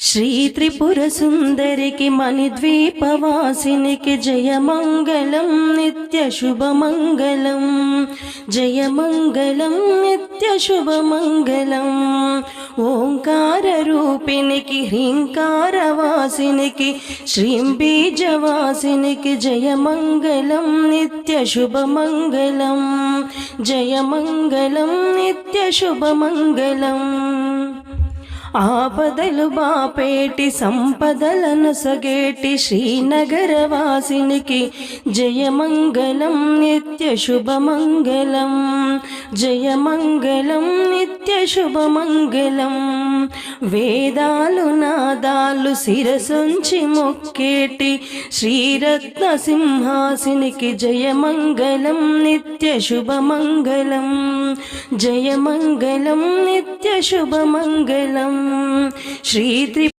శ్రీ త్రిపుర సుందరికి మణిద్వీపవాసినికి జయమంగళం నిత్య శుభమంగళం జయమంగళం నిత్య శుభమంగళం ఓంకార రూపినికి హ్రీంకారవాసినికి శ్రీం బీజవాసినికి జయమంగళం నిత్య శుభమంగళం జయమంగళం నిత్య శుభమంగళం ఆపదలు బాపేటి సంపదలను సగేటి శ్రీనగర వాసినికి జయమంగళం నిత్య శుభమంగళం. జయమంగళం నిత్య శుభమంగళం. వేదాలు పాదాలు శిరసుంచి మొక్కేటి. శ్రీరత్న సింహాసినికి జయమంగళం నిత్య శుభమంగళం. జయమంగళం నిత్య శుభమంగళం. శ్రీ త్రి